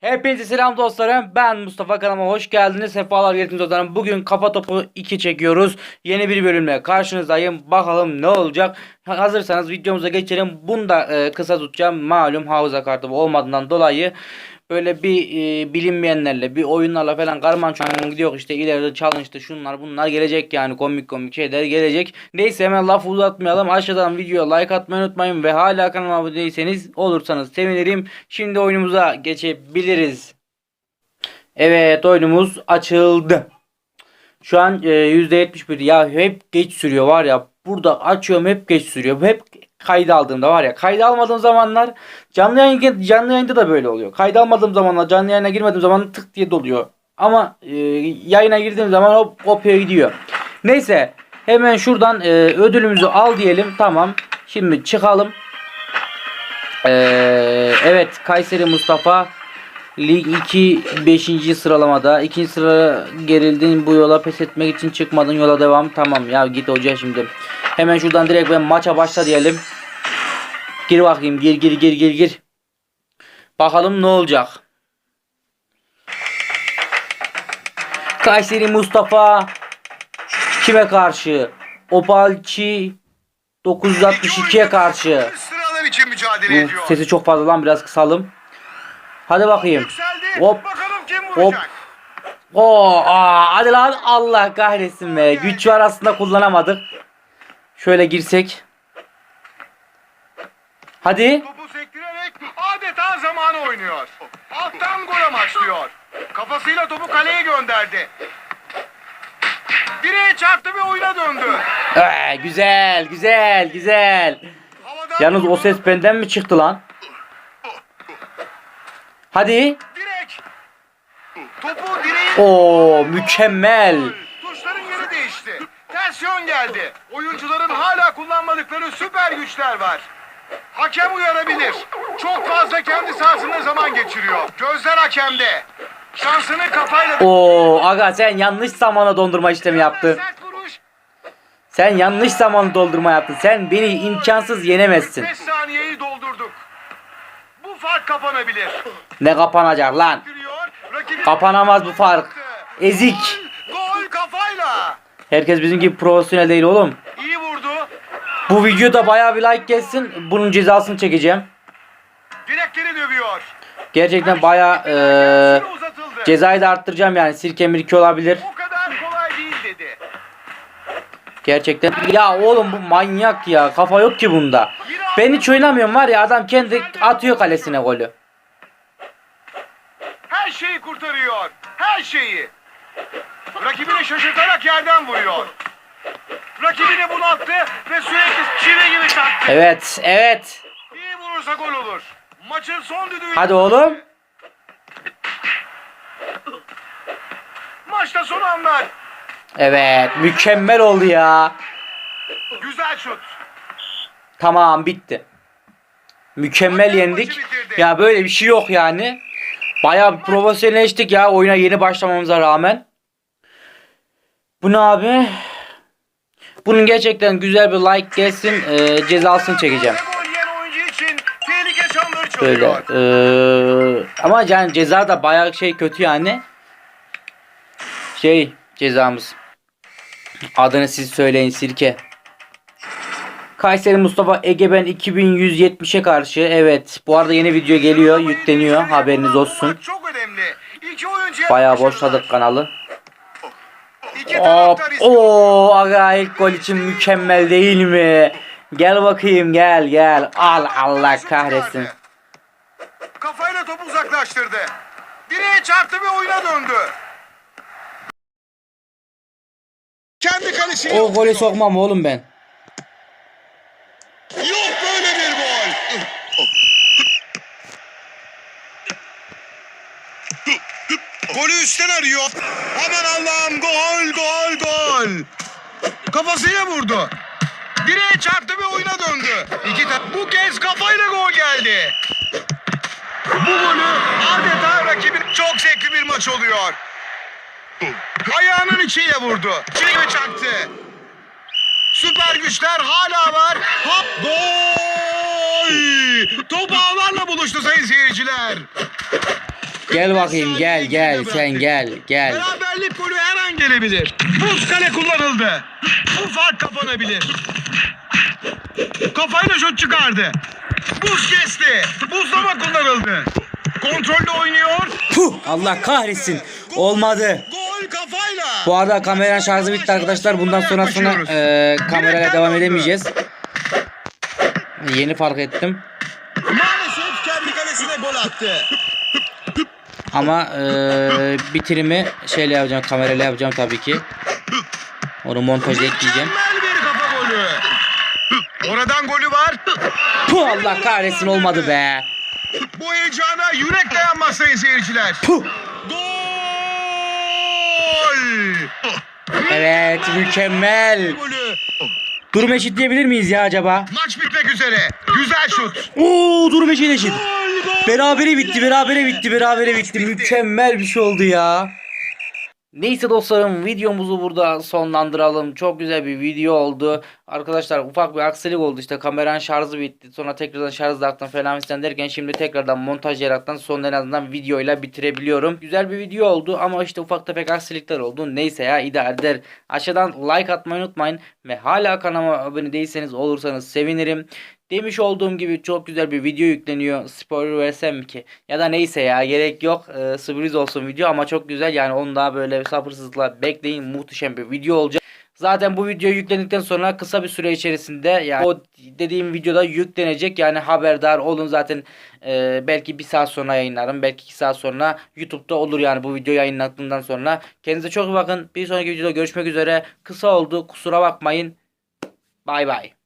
Hepinize selam dostlarım. Ben Mustafa kanalıma hoş geldiniz. Sefalar getirdiniz dostlarım. Bugün kafa topu 2 çekiyoruz. Yeni bir bölümle karşınızdayım. Bakalım ne olacak. Hazırsanız videomuza geçelim. Bunu da e, kısa tutacağım. Malum hafıza kartı olmadığından dolayı böyle bir e, bilinmeyenlerle bir oyunlarla falan karman çorman gidiyor işte ileride challenge'da şunlar bunlar gelecek yani komik komik şeyler gelecek. Neyse hemen lafı uzatmayalım. Aşağıdan videoya like atmayı unutmayın ve hala kanalıma abone değilseniz olursanız sevinirim. Şimdi oyunumuza geçebiliriz. Evet oyunumuz açıldı. Şu an e, %71 ya hep geç sürüyor var ya burada açıyorum hep geç sürüyor. Hep kayda aldığımda var ya kayda almadığım zamanlar canlı yayın canlı yayında da böyle oluyor. Kayda almadığım zamanlar canlı yayına girmediğim zaman tık diye doluyor. Ama e, yayına girdiğim zaman hop kopya gidiyor. Neyse hemen şuradan e, ödülümüzü al diyelim. Tamam. Şimdi çıkalım. E, evet Kayseri Mustafa Lig 2 5. sıralamada. 2. sıra gerildin bu yola pes etmek için çıkmadın yola devam. Tamam ya git hoca şimdi. Hemen şuradan direkt ben maça başla diyelim. Gir bakayım gir gir gir gir gir. Bakalım ne olacak. Kayseri Mustafa kime karşı? Opalçi 962'ye karşı. İçin mücadele ediyor. sesi çok fazla lan biraz kısalım. Hadi bakayım. Hop. Hop. Oo, aa, hadi lan Allah kahretsin be. Güç var aslında kullanamadık. Şöyle girsek. Hadi. Topu sektirerek adeta zamanı oynuyor. Alttan gol amaçlıyor. Kafasıyla topu kaleye gönderdi. Direğe çarptı ve oyuna döndü. Ee, güzel güzel güzel. Havadan Yalnız o ses benden mi çıktı lan? Hadi. Direk. Topu direğin... Oo mükemmel. Yön geldi. Oyuncuların hala kullanmadıkları süper güçler var. Hakem uyarabilir. Çok fazla kendi sahasında zaman geçiriyor. Gözler hakemde. Şansını kafayla... Oo aga sen yanlış zamana dondurma işlemi yaptın. Sen yanlış zamanı doldurma yaptın. Sen beni imkansız yenemezsin. 5 saniyeyi doldurduk. Bu fark kapanabilir. Ne kapanacak lan? Kapanamaz bu fark. Ezik. Herkes bizim gibi profesyonel değil oğlum. İyi vurdu. Bu videoda bayağı bir like gelsin. Bunun cezasını çekeceğim. Direkleri dövüyor. Gerçekten bayağı uzatıldı. cezayı da arttıracağım yani. Sirke mirke olabilir. O kadar kolay değil dedi. Gerçekten. Ya oğlum bu manyak ya. Kafa yok ki bunda. Ben hiç oynamıyorum var ya adam kendi atıyor kalesine golü. Her şeyi kurtarıyor. Her şeyi. Rakibini şaşırtarak yerden vuruyor. Rakibini bunalttı ve sürekli çivi gibi çaktı. Evet evet. İyi vurursa gol olur. Maçın son düdüğü. Hadi oğlum. Maçta son anlar. Evet mükemmel oldu ya. Güzel şut. Tamam bitti. Mükemmel yendik. Ya böyle bir şey yok yani. Bayağı bir profesyonelleştik ya oyuna yeni başlamamıza rağmen. Bu ne abi? Bunun gerçekten güzel bir like gelsin. e, cezasını çekeceğim. Böyle. e, ama yani ceza da bayağı şey kötü yani. Şey cezamız. Adını siz söyleyin sirke. Kayseri Mustafa Egeben 2170'e karşı evet bu arada yeni video geliyor yükleniyor haberiniz olsun. Bayağı boşladık kanalı. İki Hop. taraftar istiyor. Oo aga ilk gol için mükemmel değil mi? Gel bakayım gel gel. Al Allah kahretsin. Kafayla topu uzaklaştırdı. Direğe çarptı ve oyuna döndü. Kendi kalesine O golü sokmam oğlum ben. Yok böyle bir gol. Golü üstten arıyor. Aman Allah'ım gol gol gol. Kafasıyla vurdu. Direğe çarptı ve oyuna döndü. İki ta- Bu kez kafayla gol geldi. Bu golü adeta rakibin çok zevkli bir maç oluyor. Ayağının içiyle vurdu. Çivi çaktı. Süper güçler hala var. Ha gol! Top ağlarla buluştu sayın seyirciler. Gel bakayım gel gel sen gel gel. Beraberlik golü her an gelebilir. Buz kale kullanıldı. Bu fark kapanabilir. Kafayla şut çıkardı. Buz kesti. Buzlama kullanıldı. Kontrollü oynuyor. Puh, Allah kahretsin. Olmadı. Gol kafayla. Bu arada kameranın şarjı bitti arkadaşlar. Bundan sonrasına e, kamerayla devam edemeyeceğiz. Yeni fark ettim. Maalesef kendi kalesine gol attı. Ama e, bitirimi şeyle yapacağım. Kamerayla yapacağım tabii ki. Onu montajda ekleyeceğim. Oradan golü var. Puh, Allah kahretsin olmadı be. Bu heyecana yürek dayanmaz sayın seyirciler. Puh. Gol! Evet mükemmel. Durum eşitleyebilir miyiz ya acaba? Maç bitmek üzere. Güzel şut. Oo durum eşit eşit. Gol. Berabere bitti, berabere bitti, berabere bitti. Mükemmel bir şey oldu ya. Neyse dostlarım videomuzu burada sonlandıralım. Çok güzel bir video oldu. Arkadaşlar ufak bir aksilik oldu işte kameranın şarjı bitti. Sonra tekrardan şarj taktım falan filan derken şimdi tekrardan montaj yaraktan son en azından videoyla bitirebiliyorum. Güzel bir video oldu ama işte ufak tefek aksilikler oldu. Neyse ya idare eder. Aşağıdan like atmayı unutmayın. Ve hala kanalıma abone değilseniz olursanız sevinirim. Demiş olduğum gibi çok güzel bir video yükleniyor. Spoiler versem ki? Ya da neyse ya gerek yok. Ee, sürpriz olsun video ama çok güzel. Yani onu daha böyle sabırsızlıkla bekleyin. Muhteşem bir video olacak. Zaten bu video yüklendikten sonra kısa bir süre içerisinde yani o dediğim videoda yüklenecek. Yani haberdar olun zaten e, belki bir saat sonra yayınlarım. Belki iki saat sonra YouTube'da olur yani bu video yayınlandığından sonra. Kendinize çok iyi bakın. Bir sonraki videoda görüşmek üzere. Kısa oldu kusura bakmayın. Bay bay.